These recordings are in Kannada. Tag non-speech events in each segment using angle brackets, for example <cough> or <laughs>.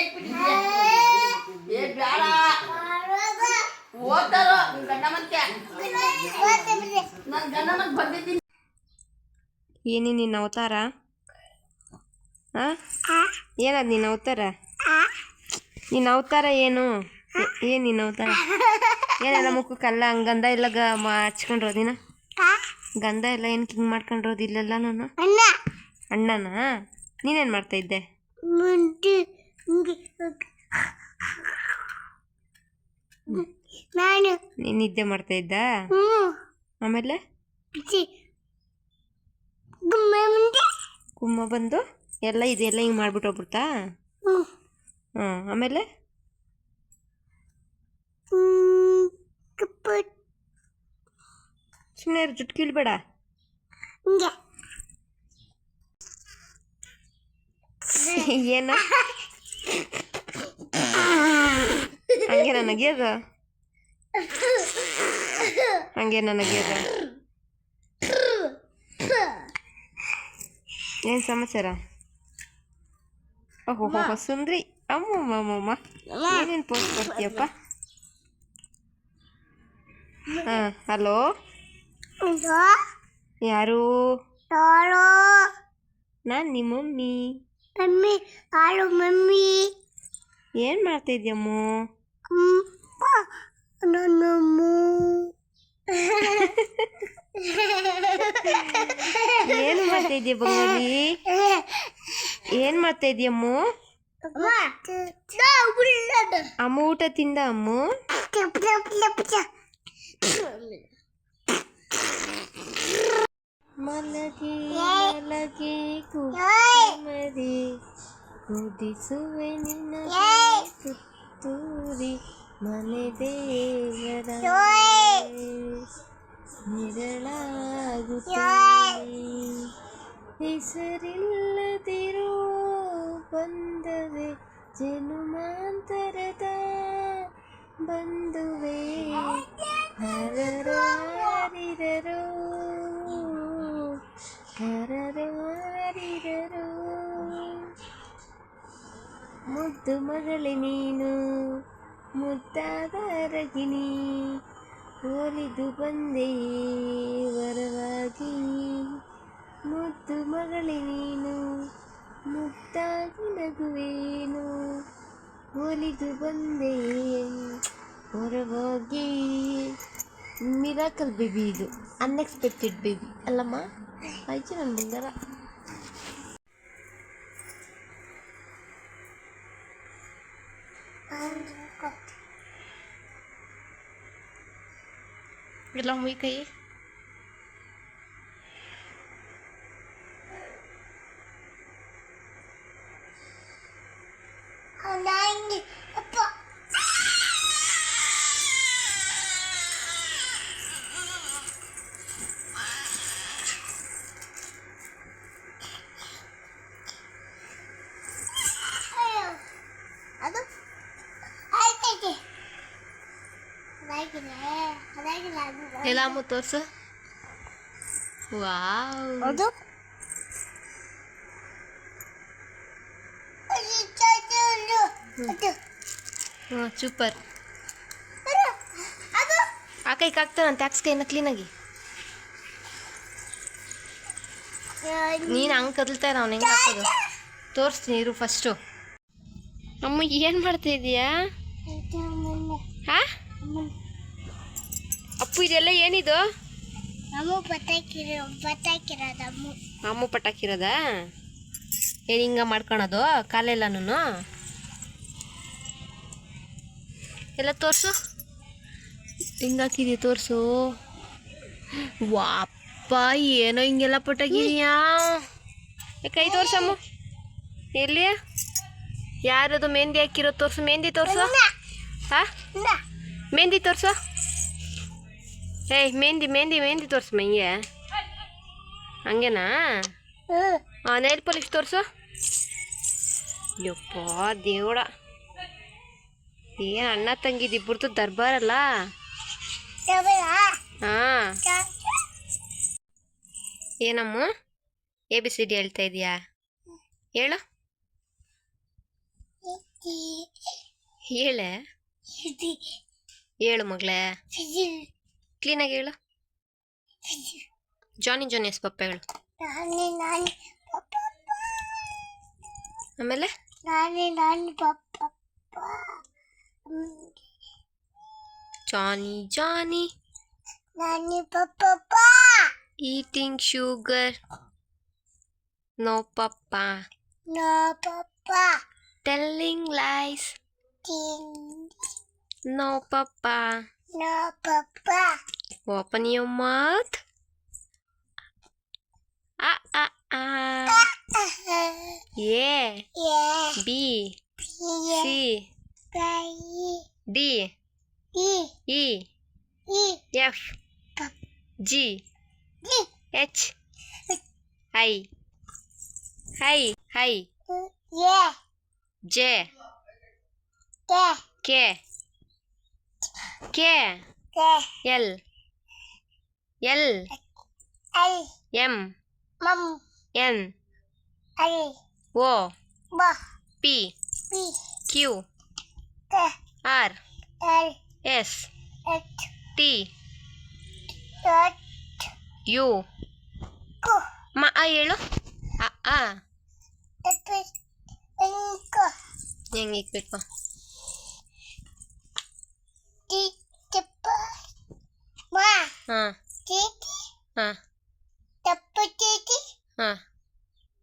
ಏ ಬ್ಯಾಡ. ಓದ್ತಾರೋ? ನಿನ್ ಗಂಡ ಮತ್ತೆ ನನ್ ಗಂಡ ಮತ್ ಬಂದಿದ್ದೀನಿ. ಏನೇ ನಿನ್ನ ಅವತಾರ? ಹಾಂ ಏನದು ನಿನ್ನ ಅವತಾರ? ನಿನ್ನ ಅವತಾರ ಏನು? ಏನು ನಿನ್ನ ಅವತಾರ? ಏನೆಲ್ಲ ಮುಖಕ್ಕಲ್ಲ ಹಂಗೆ ಗಂಧ ಎಲ್ಲ ಗ ಹಚ್ಕೊಂಡಿರೋದಿನ ಗಂಧ ಎಲ್ಲ ಏನು ಕಿಂಗ್ ಮಾಡ್ಕೊಂಡಿರೋದು ಇಲ್ಲೆಲ್ಲ ನಾನು? ಅಣ್ಣನ? ನೀನೇನು ಮಾಡ್ತಾ ನಾನು ನೀನು ನಿದ್ದೆ ಮಾಡ್ತಾ ಇದ್ದ? ಆಮೇಲೆ? ಮುಂದೆ ಕುಮ್ಮ ಬಂದು. ಎಲ್ಲ ಇದೆಲ್ಲ ಹಿಂಗೆ ಮಾಡ್ಬಿಟ್ಟು ಹೋಗ್ಬಿಡ್ತಾ? ಹ್ಞೂ ಆಮೇಲೆ? ಕಪ್ಪು ಸುಮ್ಮನೆ ಜುಟ್ಟು ಕೀಳ್ಬೇಡ. ಹಿಂಗೆ. <laughs> ಏನು? <laughs> ಹಂಗೆ ನನಗ್ಯದ ಹಂಗೆ ನನಗ್ಯದ ಏನು ಸಮಾಚಾರ ಓಹೋ ಹೋ ಸುಂದ್ರಿ ಅಮ್ಮ ಅಮ್ಮಮ್ಮ ಏನೇನು ಪೋಸ್ಟ್ ಕೊಡ್ತೀಯಪ್ಪ ಹಾಂ ಹಲೋ ಇದು ಯಾರು ಯಾರು ನಾನು ನಿಮ್ಮ ಮಮ್ಮಿ ಮಮ್ಮಿ ಹಾಳು ಮಮ್ಮಿ ಏನು ಮಾಡ್ತಾ ಇದೆಯಮ್ಮು ಅಮ್ಮ ನನ್ನಮ್ಮ ಏನು ಮಾಡ್ತಾ ಇದೆಯಾ ಬಂಗಾರಿ ಏನು ಮಾಡ್ತಾ ಇದೆಯಮ್ಮು ಅಮ್ಮ ಊಟ ತಿಂದ ಅಮ್ಮು ಮಲಗಿ ಮಲಗಿ ಕುಮರಿ ಕುದಿಸುವೆ ನಿನ್ನ ತುತ್ತೂರಿ ಮನೆ ದೇವರ ನಿರಳಾಗುತ್ತೀನಿ ಹೆಸರಿಲ್ಲದಿರೋ ಬಂದವೆ ಜನುಮಾಂತರದ ಬಂದುವೆ ಹರರಾರಿರರೋ ಹರರಾರಿರರೋ ಮುದ್ದು ಮಗಳೇ ನೀನು ಮುದ್ದಾದ ರಗಿಣಿ ಒಲಿದು ಬಂದೆಯೇ ವರವಾಗಿ. ಮುದ್ದು ಮಗಳೇನು ನೀನು, ಮುದ್ದಾಗಿ ನಗುವೇನು. ಒಲಿದು ಬಂದೆಯೇ ಹೊರವಾಗಿ ಮಿರಾಕಲ್ ಬೇಬಿ ಇದು ಅನ್ಎಕ್ಸ್ಪೆಕ್ಟೆಡ್ ಬೇಬಿ ಅಲ್ಲಮ್ಮ, ಆಯ್ತು ನನ್ನ ಬಂಗಾರ. Ilang week kayo eh? ಅಮ್ಮ ತೋರ್ಸು ವಾವ್. ಅದು ಅದು ಹಾಂ ಸೂಪರ್. ಆ ಕೈ ಹಾಕ್ತಾನಂತೆ ಟ್ಯಾಕ್ಸ್ ಕೈನ ಕ್ಲೀನಾಗಿ ನೀನು ಹಂಗೆ ಕದಲ್ತಾ ಇರೋ ಅವ್ನು ಹೆಂಗೆ ಹಾಕೋದು? ತೋರಿಸ್ತೀನಿ ಇರು ಫಸ್ಟು. ಅಮ್ಮ ಏನು ಮಾಡ್ತಾ ಇದೀಯಾ ಹಾ? ಅಪ್ಪು ಇದೆಲ್ಲ ಏನಿದು? ನಮ್ಮ ಬತ್ತಾಕಿರೋ ಬತ್ತಾಕಿರೋದು ಅಮ್ಮ ಅಮ್ಮ ಪಟಾಕಿರೋದಾ? ಏನು ಹಿಂಗೆ ಮಾಡ್ಕೊಳೋದು ಕಾಲೆಲ್ಲನೂ ಎಲ್ಲ ತೋರಿಸು. ಹಿಂಗೆ ಹಾಕಿದಿ ತೋರಿಸು. ವಾಪ್ಪ ಏನೋ ಹಿಂಗೆಲ್ಲ ಪಟಾಕಿದೀಯಾ? ಕೈ ತೋರ್ಸಮ್ಮ ಎಲ್ಲಿ? ಯಾರದು ಮೆಹಂದಿ ಹಾಕಿರೋದು ತೋರ್ಸು. ಮೆಹಂದಿ ತೋರ್ಸು. ಹಾ? ಮೆಹಂದಿ ತೋರ್ಸು. ಏಯ್ ಮೆಹಂದಿ ಮೆಹಂದಿ ಮೆಹಂದಿ ತೋರ್ಸು ಮೈಗೆ ಹಂಗೇನಾ? ಆ ನೈಲ್ ಪಾಲಿಶ್ ತೋರಿಸು. ಯಪ್ಪ ದೇವಡ ಏನು ಅಣ್ಣ ತಂಗಿದ್ ಇಬ್ಬರದು ದರ್ಬಾರಲ್ಲ ಹಾಂ. ಏನಮ್ಮ? ಎ ಬಿ ಸಿ ಡಿ ಹೇಳ್ತಾ ಇದೀಯಾ? ಹೇಳು. ಹೇಳೆ. ಹೇಳು ಮಗಳೇ. ಕ್ಲೀನಾಗಿ ಹೇಳು ಇದು ಜಾನಿ ಜಾನಿ ಎಸ್ ಪಪ್ಪ ಹೇಳು ನಾನೇ ನಾನೇ ಪಪ್ಪ ಆಮೇಲೆ ನಾನೇ ನಾನೇ ಪಪ್ಪ ಜಾನಿ ಜಾನಿ ನಾನೇ papa eating sugar no papa no papa telling lies ತಿನ್ no no, Papa. Open your mouth. Ah, ah, ah. Yeah. Yeah. B. Hi. Hi. Yeah. J. J. K. K. L. L. M. N. O. ಬ. P. P. Q. R. L. S. H. T. U. ಮ ಆ ಹೇಳು. ಆ. ಎಪಿ ಇಂಕು ಹೆಂಗೆ ಇಕ್ಬೇಕು ಟಿ ಟಪ್ಪ ಮಾ ಹಾಂ. ಹಾಂ. ಟಪ್ಪು ಟಿಟಿ ಹಾಂ.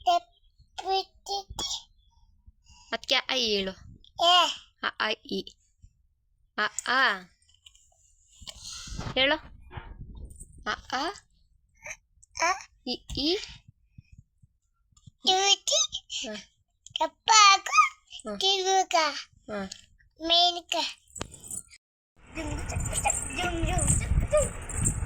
ಟಪ್ಪು ಟಿಟಿ ಅದಕ್ಕೆ ಐ ಹೇಳು ಏ. ಅ ಆ ಇ. ಅ ಆ. ಹೇಳು. ಅ ಆ. ಅ ಇ ಈ ಟಿಟಿ ಹಾಂ. ಟಪ್ಪಾಗ ಹಾಂ. ಟಿಗುಗ ಹಾಂ. ಮೇನಿಕ ಜುಮ್ ಜುಮ್ ಜುಮ್ ಜುಮ್.